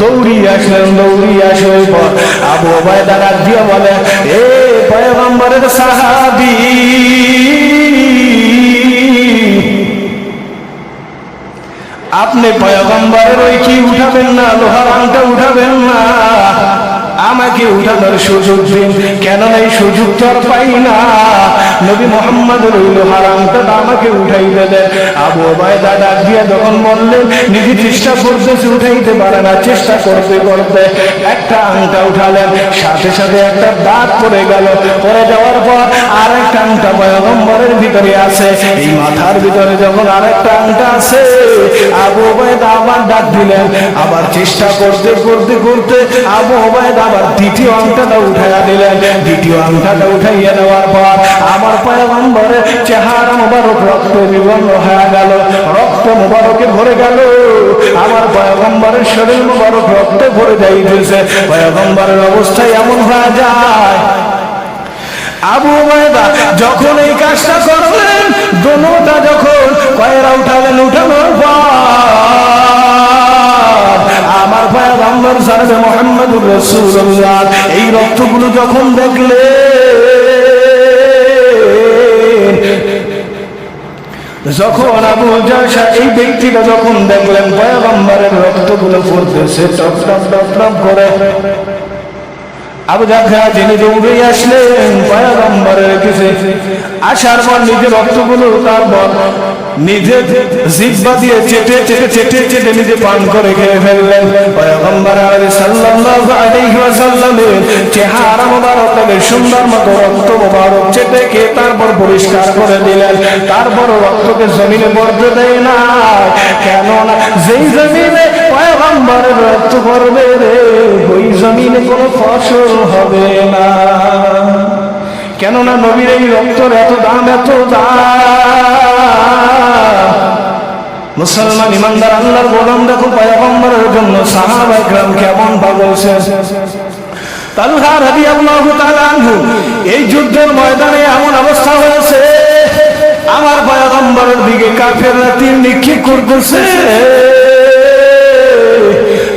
দৌড়ি আসলেন, দৌড়ি আসে ওই পর আবু ওবায়দা ডাক দিয়ে বলে, এ পয়গম্বরের সাহাবি। আপনি পয়গম্বরের ওই কি উঠাবেন না, লোহার আংটা উঠাবেন না? আমাকে উঠানোর সুযোগ দিন। কেন এই সুযোগ তো আর পাই না? নবী মোহাম্মদ ওই লোহার আংটাটা আমাকে উঠাই দেন আবু ওবায়দা ডাক দিয়ে যখন বললেন, নিজে চেষ্টা করতেছে উঠাইতে পারে না, চেষ্টা করতে করতে। একটা আংটা উঠালেন, সাথে সাথে একটা দাঁত পড়ে গেল। পড়ে যাওয়ার পর আর একটা আংটা পয়গম্বরের ভিতরে আছে। এই মাথার ভিতরে যখন আরেকটা আংটা আছে, আবু ওবায়দা আবার ডাক দিলেন, আবার চেষ্টা করতে করতে করতে আবু ওবায়দা আবার দ্বিতীয় আংটাটা উঠাইয়া দিলেন। দ্বিতীয় আংটাটা উঠাইয়া নেওয়ার পর আমার পয়গম্বরের চেহারা মোবারক, রক্ত বিবর্ণ হয়ে গেল। রক্ত মোবারকে ভরে গেল। আমার পয়গম্বরের শরীর মোবারক, রক্তে ভরে যাইতেছে পয়গম্বরের অবস্থায় এমন হয়ে যায়। আবু ওবায়দা যখন এই কাজটা করলেন, দোনোটা যখন কয়েরা উঠালেন, উঠানোর পর আমার পয়গম্বর সারবে মোহাম্মদুর রসুল্লাহ এই রক্তগুলো যখন দেখলে, যখন আবু জাসা এই ব্যক্তিটা যখন দেখলেন, পয়গম্বরের রক্তগুলো পড়তেছে, টপ টপ টপ টপ করে। আবু জাফা যিনি দৌড়ে আসলেন পয়গম্বরের কাছে আসার পর নিজের রক্তগুলো তারপর নিজে জিব্বা দিয়ে চেটে চেটে চেটে চেটে নিজে পান করে খেয়ে ফেললেন। পয়গম্বর সাল্লাল্লাহু আলাইহি ওয়াসাল্লামের চেহারা মোবারকটাকে সুন্দর মতো রক্ত মোবারক চেটে খেয়ে তারপর পরিষ্কার করে দিলেন। তারপর রক্তকে জমিনে পড়তে দেয় না। কেন না যেই জমিনে পয়গম্বরের রক্ত পড়বে রে, ওই জমিনে কোনো ফসল হবে না। কেননা নবীর এই রক্তর এত দাম এত দাম। মুসলমান ইমানদার, আল্লাহর গোলাম, দেখো পয়গম্বরের জন্য সাহাবা একরাম কেমন পাগল শেষ তালহা রাদিয়াল্লাহু তাআলা আনহু, এই যুদ্ধের ময়দানে এমন অবস্থা হয়েছে, আমার পয়গম্বরের দিকে কাফেররা তীর নিক্ষেপ করতেছে।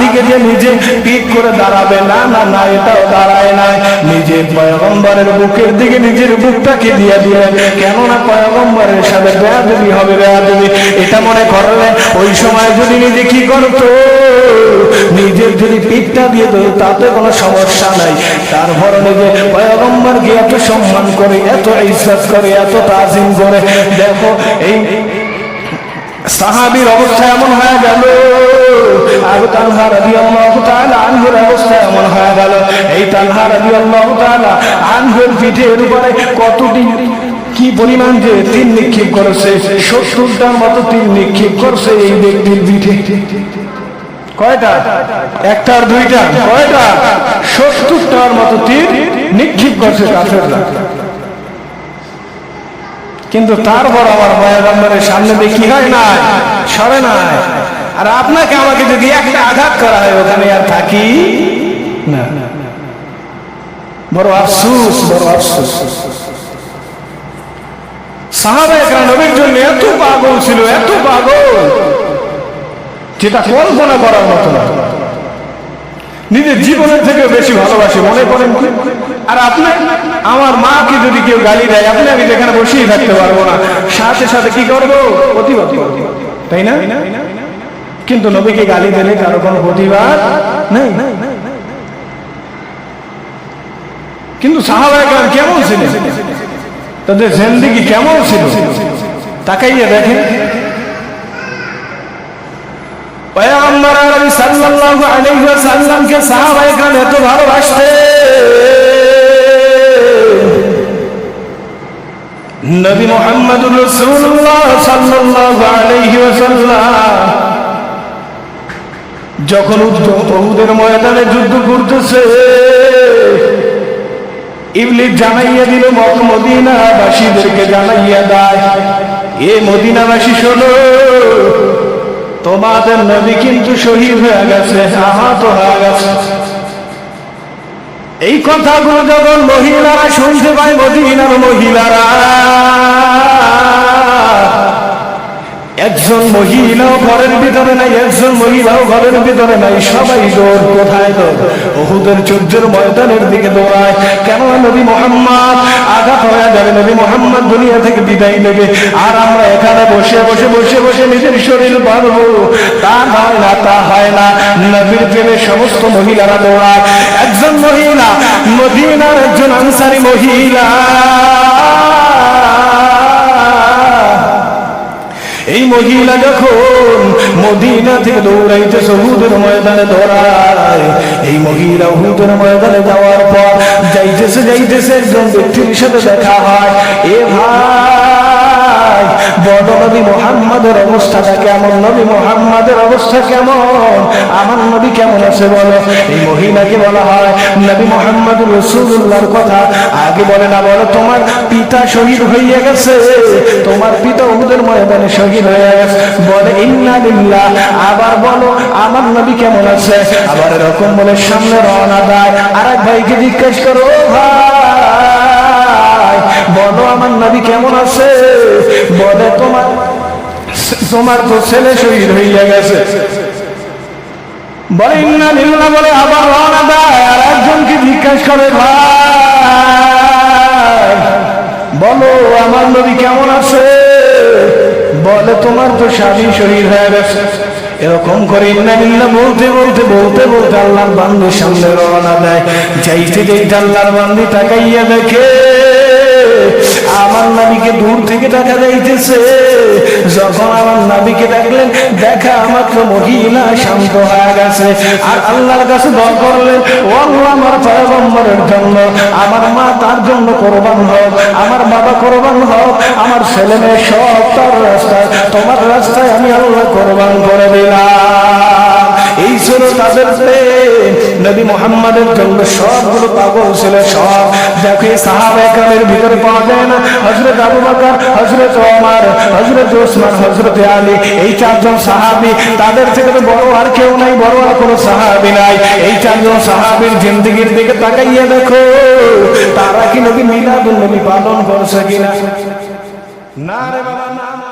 দিকে যে নিজে পিক করে দাঁড়াবে, না না না, এটাও দাঁড়ায় না নিজের পয়গম্বরের বুকের দিকে নিজের বুকটাকে দিয়ে দিলেন কেননা পয়গম্বরের সাথে বেয়াদবি হবে, বেয়াদবি। এটা মনে করলে ওই সময় যদি নিজে কি করতো, নিজের যদি পিঠটা দিয়ে দিত, তাতে কোনো সমস্যা নাই। তারপর নিজে পয়গম্বরকে এত সম্মান করে, এত ইজ্জত করে, এত তাজিম করে, দেখো, এই সাহাবীর অবস্থা এমন হয়ে গেল। আবু তালহা রাদিয়াল্লাহু তাআলা আনহুর অবস্থা এমন হয়ে গেল। এই তালহা রাদিয়াল্লাহু তাআলা আনহুর পিঠের উপরে কতটি কি পরিমাণ যে তিন নিক্ষেপ করেছে, সত্তরটার মতো তিন নিক্ষেপ করছে এই ব্যক্তির পিঠে কয়টা? একটা আর দুইটা। কয়টা? সত্তরটার মতো তীর নিক্ষেপ করছে কাফেররা। কিন্তু তারপর আমার পয়গম্বরের সামনে কি হয় না? সরে নাই আর আপনাকে আমাকে যদি একটা আঘাত করা হয়, ওখানে আর থাকি না। বড় আফসুস বড় আফসুস। সাহাবা একরা নবীর জন্য এত পাগল ছিল, এত পাগল। যেটা কল্পনা করার মতো না। নিজের জীবনের থেকে বেশি ভালোবাসে, মনে করেন কি? আর আপনার আমার মাকে যদি কেউ গালি দেয়, আপনি আমি যেখানে বসেই থাকতে পারব না। সাথে সাথে কি করব? প্রতিবাদ তাই না? কিন্তু নবীকে গালি দিলে কারও কোনো প্রতিবাদ নেই। কিন্তু সাহাবাহাম কেমন ছিল তাদের কেমন ছিল? দেখেন। আলী সাল্লাল্লাহু আলাইহি ওয়াসাল্লামকে সাহাবায়ে এত ভালোবাসতে নবী সাল্লাল্লাহু আলাইহি ওয়াসাল্লাম যখন উহুদের ময়দানে যুদ্ধ করতেছে জানাইয়া দিল মদিনাবাসীদেরকে জানাইয়া দেয় এ মদিনাবাসী, শোনো, তোমাদের নবী কিন্তু শহীদ হয়ে গেছে, আহত হয়ে গেছে। এই কথাগুলো যখন মহিলারা শুনতে পায়, মদিনার মহিলারা মহিলাও ঘরের ভিতরে নাই, একজন মহিলাও ঘরের ভিতরে নাই, সবাই দৌড় কোথায় দৌড়? ওহুদের চোদ্দের ময়দানের দিকে দৌড়ায়। কেন নবী মোহাম্মদ? আঘাত হয়ে যাবে, নবী মোহাম্মদ দুনিয়া থেকে বিদায় নেবে। আর আমরা এখানে বসে বসে বসে বসে নিজের শরীর বাঁধবো। তা হয় না, তা হয় না। নবীর প্রেমে সমস্ত মহিলারা দৌড়ায়। একজন মহিলা, মদিনার একজন আনসারি মহিলা। মহিলা যখন মদিনা থেকে দৌড়াইতে সবুদের ময়দানে দৌড়ায়। এই মহিলা হুদের ময়দানে যাওয়ার পর যাইতেছে যাইতেছে, একজন ব্যক্তির সাথে দেখা হয়। এ ভাই বড় নবী মোহাম্মদের অবস্থাটা কেমন? নবী মোহাম্মদের অবস্থা কেমন? আমার নবী কেমন আছে বলো? এই মহিলাকে বলা হয় নবী মোহাম্মদ রসুল্লাহর কথা। আগে বলে না, বলো, তোমার পিতা শহীদ হয়ে গেছে। তোমার পিতা উহুদের ময়দানে শহীদ হয়ে গেছে। বলে, ইন্না লিল্লাহ। আবার বলো, আমার নবী কেমন আছে? আবার এরকম বলে, সামনে রওনা দেয় আর এক ভাইকে জিজ্ঞেস করো ভাই, বলো, আমার নবী কেমন আছে? বলে তোমার। তোমার তো ছেলে শহীদ হইয়া গেছে। বলে, ইন্না বলে আবার রওনা দেয় আর একজনকে করে, ভাই, বলো, আমার নবী কেমন আছে? বলে, তোমার তো স্বামী শরীর হয়ে গেছে। এরকম করে, ইন্না লিল্লাহ বলতে বলতে বলতে বলতে আল্লাহর বান্দির সামনে রওনা দেয়। যাইতে যাইতে আল্লাহর বান্দি তাকাইয়া দেখে আমার নবীকে দূর থেকে দেখা যাইতেছে। যখন আমার নবীকে দেখলেন দেখা মাত্র মহিলা শান্ত হয়ে গেছে। আর আল্লাহর কাছে দল করলেন ও আমার পয়গম্বরের জন্য, আমার মা তার জন্য কোরবান হোক, আমার বাবা কোরবান হোক, আমার ছেলে মেয়ে সব তার রাস্তায়, তোমার রাস্তায় আমি আল্লাহ কোরবান করে দিলাম। এই ছিল তাদের নবী মোহাম্মদের জন্য সবগুলো পাগল ছিল সব। দেখো এই সাহাবাহামের ভিতরে পাওয়া যায় না। হজরত আবু বাকর হজরত ওমর হজরত ওসমান হজরত আলী, এই চারজন সাহাবি। তাদের থেকে তো বড় আর কেউ নাই, বড় আর কোনো সাহাবি নাই। এই চারজন সাহাবির জিন্দগির দিকে তাকাইয়া দেখো, তারা কি নবী মিলাদুল নবী পালন করছে কিনা? না রে বাবা, না।